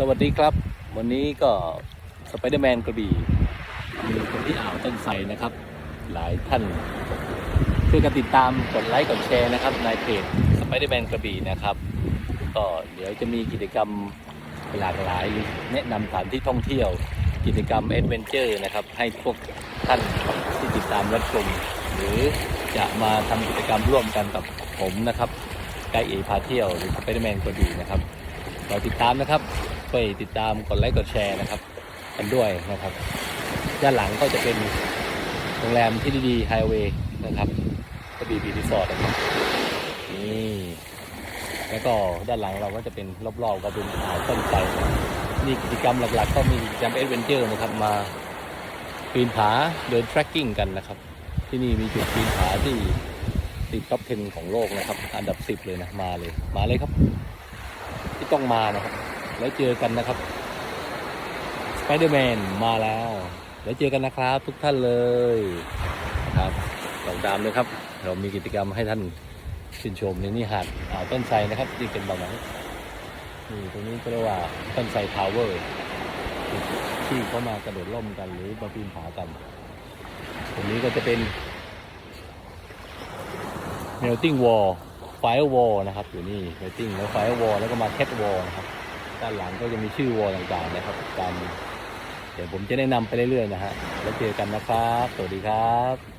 สวัสดีครับ วันนี้ก็สไปเดอร์แมนกระบี่มีคนที่อ่าวต้นไทรนะครับ หลายท่านช่วยกันติดตามกดไลค์กดแชร์นะครับในเพจสไปเดอร์แมนกระบี่นะครับ ก็เดี๋ยวจะมีกิจกรรมหลากหลาย แนะนำสถานที่ท่องเที่ยว กิจกรรมแอดเวนเจอร์นะครับ ให้พวกท่านที่ติดตามรับชมหรือจะมาทำกิจกรรมร่วมกันกับผมนะครับไกด์เอพาเที่ยวหรือสไปเดอร์แมนกระบี่นะครับเราติดตามนะครับ ไปติดตามกดไลค์กดแชร์นะครับกันด้วยนะครับ ด้านหลังก็จะเป็นโรงแรมที่ดีๆไฮเวย์นะครับกระบี่บีรีสอร์ทนะครับนี่แล้วก็ด้านหลังเราก็จะเป็นรอบๆก็เป็นอ่าวต้นไทรนี่กิจกรรมหลักๆ ก็มีกิจกรรมเอดเวนเจอร์นะครับมาปีนผาเดิน trekking กันนะครับ ที่นี่มีจุดปีนผาที่ติดท็อป10ของโลกนะครับ อันดับ 10 เลยนะ มาเลย มาเลยครับ ที่ต้องมานะครับ แล้วเจอกันนะครับสไปเดอร์แมนมาแล้ว แล้วเจอกันนะครับ ทุกท่านเลยครับลองตามเลยครับ เรามีกิจกรรมให้ท่านชื่นชมในนี่หาดอ่าวต้นไทรนะครับนี่เป็นแบบไหนนี่ตรงนี้ก็เรียกว่าต้นไทรทาวเวอร์ที่เขามากระโดดร่มกันหรือมาปีนผากัน ตรงนี้ก็จะเป็น melting wall firewall นะครับอยู่นี่ melting แล้ว firewall แล้วก็มา cat wall นะครับ ด้านหลังก็จะมีชื่อวอลต่างๆนะครับตามเดี๋ยวผมจะแนะนำไปเรื่อยๆนะฮะแล้วเจอกันนะครับ สวัสดีครับ